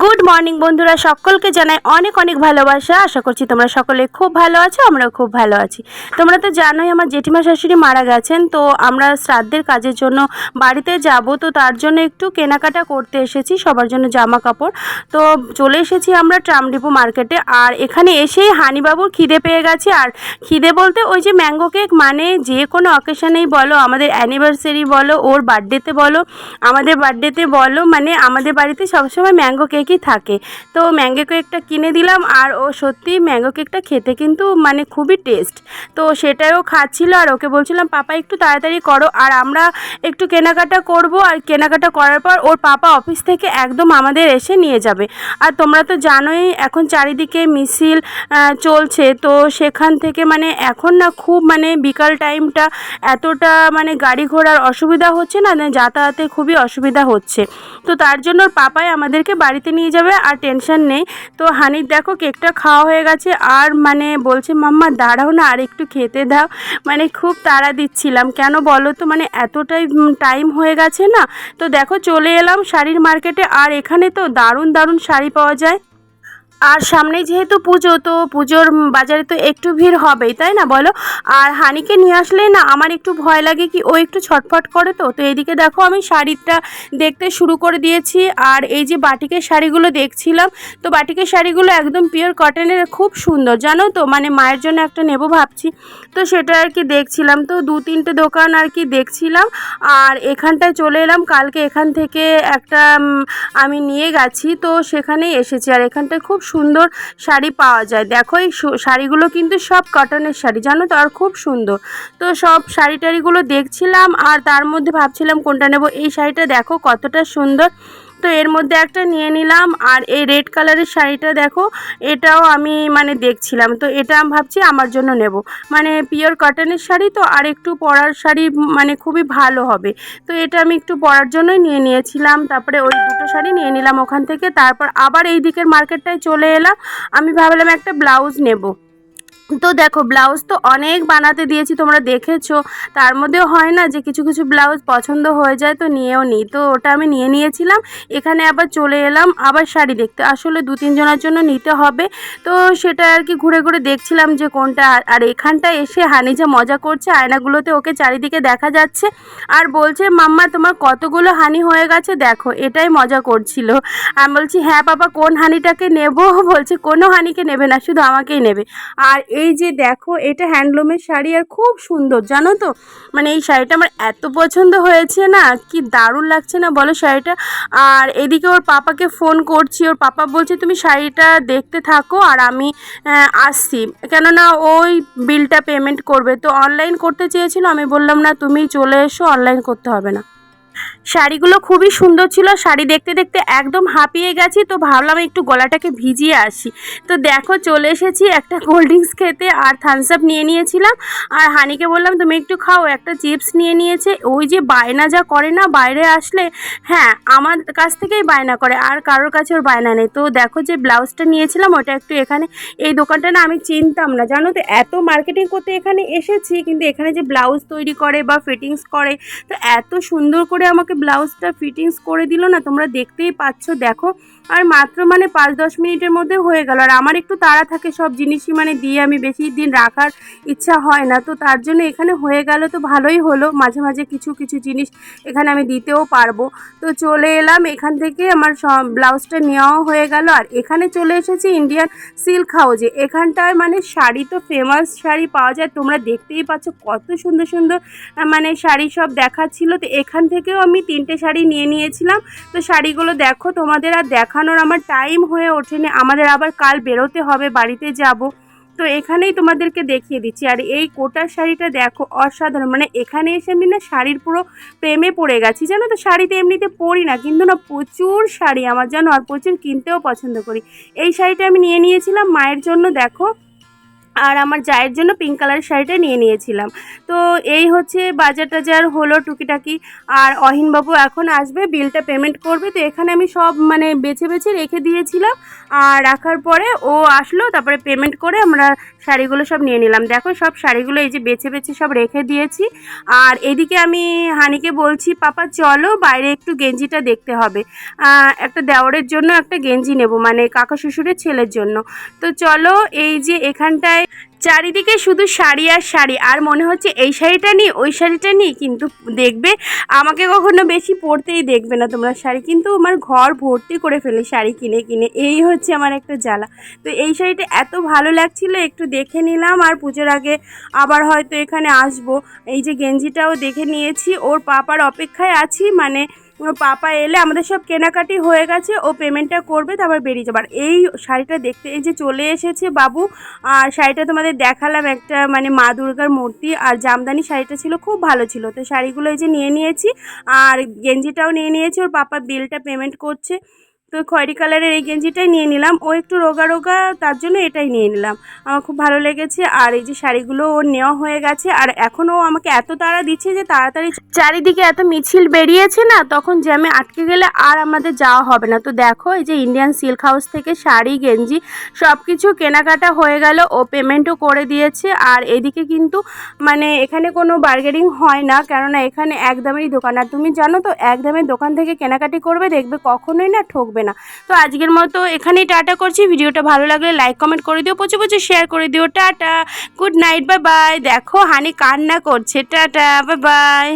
Good morning বন্ধুরা। সকলকে জানাই অনেক অনেক ভালোবাসা। আশা করছি তোমরা সকলে খুব ভালো আছো, আমরাও খুব ভালো আছি। তোমরা তো জানোই আমার জেঠিমা শাশুড়ি মারা গেছেন, তো আমরা শ্রাদ্ধের কাজের জন্য বাড়িতে যাব, তো তার জন্য একটু কেনাকাটা করতে এসেছি, সবার জন্য জামা কাপড় তো চলে এসেছি আমরা ট্রামডিপো মার্কেটে, আর এখানে এসেই হানিবাবুর খিদে পেয়ে গেছে। আর খিদে বলতে ওই যে ম্যাঙ্গো কেক মানে যে কোনো অকেশনেই বলো, আমাদের অ্যানিভার্সারি বলো, ওর বার্থডেতে বলো, আমাদের বার্থডেতে বলো মানে আমাদের বাড়িতে সবসময় ম্যাঙ্গো কেকই থাকে। তো ম্যাঙ্গো কেকটা কিনে দিলাম আর ও সত্যি ম্যাঙ্গো কেকটা খেতে কিন্তু মানে খুবই টেস্ট তো সেটাও খাচ্ছিল আর ওকে বলছিলাম, পাপা, একটু তাড়াতাড়ি করো। আর আমরা একটু কেনাকাটা করব। আর কেনাকাটা করার পর ওর পাপা অফিস থেকে একদম আমাদের এসে নিয়ে যাবে। আর তোমরা তো জানোই, এখন চারিদিকে মিছিল চলছে। তো সেখান থেকে মানে এখন না খুব মানে বিকাল টাইমটা এতটা মানে গাড়ি ঘোড়ার অসুবিধা হচ্ছে না না যাতায়াতে খুবই অসুবিধা হচ্ছে। তো তার জন্য পাপাই আমাদেরকে বাড়িতে নিয়ে যাবে আর টেনশন নেই। তো হানির দেখো কেকটা খাওয়া হয়ে গেছে আর মানে বলছে, মাম্মা, দাঁড়াও না আর একটু খেতে দাও। মানে খুব তাড়া দিচ্ছিলাম। কেন বলো তো? মানে এতটাই টাইম হয়ে গেছে না? তো দেখো চলে এলাম শাড়ির মার্কেটে আর এখানে তো দারুণ দারুণ শাড়ি পাওয়া যায়। আর সামনে যেহেতু পুজো, তো পুজোর বাজারে তো একটু ভিড় হবেই, তাই না বলো? আর হানিকে নিয়ে আসলে না আমার একটু ভয় লাগে কি ও একটু ছটফট করে তো তো এদিকে দেখো আমি শাড়িটা দেখতে শুরু করে দিয়েছি। আর এই যে বাটিকের শাড়িগুলো দেখছিলাম, তো বাটিকের শাড়িগুলো একদম পিওর কটনের, খুব সুন্দর, জানো তো? মানে মায়ের জন্য একটা নেব ভাবছি। তো সেটা আর কি দেখছিলাম, তো দু তিনটে দোকান আর কি দেখছিলাম। আর এখানটায় চলে এলাম, কালকে এখান থেকে একটা আমি নিয়ে গেছি, তো সেখানেই এসেছি। আর এখানটায় খুব সুন্দর শাড়ি পাওয়া যায়। দেখো এই শাড়িগুলো কিন্তু সব কটনের শাড়ি, জানো তো? আর খুব সুন্দর। তো সব শাড়ি টাড়িগুলো দেখছিলাম আর তার মধ্যে ভাবছিলাম কোনটা নেব। এই শাড়িটা দেখো কতটা সুন্দর। তো এর মধ্যে একটা নিয়ে নিলাম আর এই রেড কালারের শাড়িটা দেখো, এটাও আমি মানে দেখছিলাম। তো এটা আমি ভাবছি আমার জন্য নেব। মানে পিওর কটনের শাড়ি তো আর একটু পরার শাড়ি মানে খুবই ভালো হবে। তো এটা আমি একটু পরার জন্যই নিয়ে নিয়েছিলাম। তারপরে ওই দুটো শাড়ি নিয়ে নিলাম ওখান থেকে। তারপর আবার এই দিকের মার্কেটটায় চলে এলাম। আমি ভাবলাম একটা ব্লাউজ নেব। তো দেখো ব্লাউজ তো অনেক বানাতে দিয়েছি, তোমরা দেখেছ। তার মধ্যেও হয় না যে কিছু কিছু ব্লাউজ পছন্দ হয়ে যায়, তো নিয়েও নিই তো ওটা আমি নিয়ে নিয়েছিলাম, এখানে আবার চলে এলাম আবার শাড়ি দেখতে। আসলে দু তিনজনের জন্য নিতে হবে। তো সেটা আর কি ঘুরে ঘুরে দেখছিলাম যে কোনটা। আর- আর এখানটা এসে হানি যে মজা করছে, আয়নাগুলোতে ওকে চারিদিকে দেখা যাচ্ছে আর বলছে, মাম্মা, তোমার কতগুলো হানি হয়ে গেছে? দেখো, এটাই মজা করছিল। আমি বলছি হ্যাঁ বাবা কোন হানিটাকে নেব? বলছে, কোনো হানিকে নেবে না, শুধু আমাকেই নেবে। আর এই যে দেখো, এটা হ্যান্ডলুমের শাড়ি আর খুব সুন্দর, জানো তো? মানে এই শাড়িটা আমার এত পছন্দ হয়েছে না, কি দারুণ লাগছে না বলো শাড়িটা? আর এদিকে ওর পাপাকে ফোন করছি, ওর পাপা বলছে, তুমি শাড়িটা দেখতে থাকো আর আমি আসছি। কেননা ওই বিলটা পেমেন্ট করবে। তো অনলাইন করতে চেয়েছিল, আমি বললাম, না তুমি চলে এসো অনলাইন করতে হবে না। শাড়িগুলো খুবই সুন্দর ছিল, শাড়ি দেখতে দেখতে একদম হাঁপিয়ে গেছি, তো ভাবলাম একটু গলাটাকে ভিজিয়ে আসি। তো দেখো চলে এসেছি একটা কোল্ড ড্রিঙ্কস খেতে, আর থামস আপ নিয়ে নিয়েছিলাম, আর হানিকে বললাম, তুমি একটু খাও, একটা চিপস নিয়ে নিয়েছে। ওই যে বায়না যা করে না, বাইরে আসলে হ্যাঁ আমার কাছ থেকেই বায়না করে, আর কারোর কাছে ওর বায়না নেই। তো দেখো যে ব্লাউজটা নিয়েছিলাম, ওটা একটু এখানে, এই দোকানটা না আমি চিনতাম না। জানো তো, এত মার্কেটিং করতে এখানে এসেছি, কিন্তু এখানে যে ব্লাউজ তৈরি করে বা ফিটিংস করে, তো এত সুন্দর করে আমাকে ব্লাউজটা ফিটিংস করে দিল না তোমরা দেখতেই পাচ্ছ দেখো। আর মাত্র মানে পাঁচ দশ মিনিটের মধ্যে হয়ে গেল। আর আমার একটু তাড়া থাকে সব জিনিসই মানে দিয়ে আমি বেশি দিন রাখার ইচ্ছা হয় না। তো তার জন্য এখানে হয়ে গেল তো ভালোই হলো। মাঝে মাঝে কিছু কিছু জিনিস এখানে আমি দিতেও পারব। তো চলে এলাম এখান থেকে আমার সব ব্লাউজটা নেওয়াও হয়ে গেল। আর এখানে চলে এসেছি ইন্ডিয়ান সিল্ক হাউজে। এখানটায় মানে শাড়ি তো ফেমাস শাড়ি পাওয়া যায়। তোমরা দেখতেই পাচ্ছ কত সুন্দর সুন্দর মানে শাড়ি সব দেখাচ্ছিল। তো এখান থেকেও আমি তিনটে শাড়ি নিয়ে নিয়েছিলাম। তো শাড়িগুলো দেখো তোমাদের আর দেখানোর আমার টাইম হয়ে ওঠেনি, আমাদের আবার কাল বেরোতে হবে, বাড়িতে যাব। তো এখানেই তোমাদেরকে দেখিয়ে দিচ্ছি, আর এই কোটার শাড়িটা দেখো অসাধারণ মানে এখানে এসে আমি না শাড়ির পুরো প্রেমে পড়ে গেছি, জানো তো? শাড়িতে এমনিতে পরি না, কিন্তু না প্রচুর শাড়ি আমার জানো, আর প্রচুর কিনতেও পছন্দ করি। এই শাড়িটা আমি নিয়ে নিয়েছিলাম মায়ের জন্য, দেখো। আর আমার জায়ের জন্য পিঙ্ক কালারের শাড়িটা নিয়ে নিয়েছিলাম। তো এই হচ্ছে বাজার টাজার হলো টুকিটাকি। আর অহিনবাবু এখন আসবে বিলটা পেমেন্ট করবে। তো এখানে আমি সব মানে বেছে বেছে রেখে দিয়েছিলাম। আর রাখার পরে ও আসলো, তারপরে পেমেন্ট করে আমরা শাড়িগুলো সব নিয়ে নিলাম। দেখো সব শাড়িগুলো এই যে বেছে বেছে সব রেখে দিয়েছি। আর এদিকে আমি হানিকে বলছি, পাপা, চলো বাইরে একটু গেঞ্জিটা দেখতে হবে। একটা দেওয়ারের জন্য একটা গেঞ্জি নেব মানে কাকা শ্বশুরের ছেলের জন্য। তো চলো এই যে এখানটায় চারিদিকে শুধু শাড়ি আর শাড়ি, আর মনে হচ্ছে এই শাড়িটা নিই, ওই শাড়িটা নিই, কিন্তু দেখবে আমাকে কখনো বেশি পরতেই দেখবে না তোমরা শাড়ি, কিন্তু আমার ঘর ভর্তি করে ফেলে শাড়ি কিনে কিনে, এই হচ্ছে আমার একটা জ্বালা। তো এই শাড়িটা এত ভালো লাগছিল, একটু দেখে নিলাম, আর পুজোর আগে আবার হয়তো এখানে আসব। এই যে গেঞ্জিটাও দেখে নিয়েছি, ওর পাপার অপেক্ষায় আছি মানে পাপা এলে আমাদের সব কেনাকাটি হয়ে গেছে, ও পেমেন্টটা করবে, তারপর বেরিয়ে যাবার এই শাড়িটা দেখতে, এই যে চলে এসেছে বাবু, আর শাড়িটা তোমাদের দেখালাম একটা মানে মা দুর্গার মূর্তি, আর জামদানি শাড়িটা ছিল, খুব ভালো ছিল। তো শাড়িগুলো এই যে নিয়ে নিয়েছি, আর গেঞ্জিটাও নিয়ে নিয়েছি, ওর পাপা বিলটা পেমেন্ট করছে। তো খয়েরি কালারের এই গেঞ্জিটাই নিয়ে নিলাম। ও একটু রোগা রোগা, তার জন্য এটাই নিয়ে নিলাম। আমার খুব ভালো লেগেছে। আর এই যে শাড়িগুলো ওর নেওয়া হয়ে গেছে, আর এখনও আমাকে এত তাড়া দিচ্ছে যে তাড়াতাড়ি চারিদিকে এত মিছিল বেরিয়েছে না, তখন জ্যামে আটকে গেলে আর আমাদের যাওয়া হবে না। তো দেখো, এই যে ইন্ডিয়ান সিল্ক হাউস থেকে শাড়ি, গেঞ্জি সব কিছু কেনাকাটা হয়ে গেল। ও পেমেন্টও করে দিয়েছে। আর এদিকে কিন্তু মানে এখানে কোনো বার্গেনিং হয় না, কেননা এখানে একদমেরই দোকান। আর তুমি জানো তো একদমের দোকান থেকে কেনাকাটি করবে, দেখবে কখনোই না ঠকবে না। তো আজকের মতো এখানেই টাটা করছি। ভিডিওটা ভালো লাগলে লাইক কমেন্ট করে দিও, প্রচুর প্রচুর শেয়ার করে দিও। Tata good night bye bye দেখো হানি কান্না করছে। Tata bye bye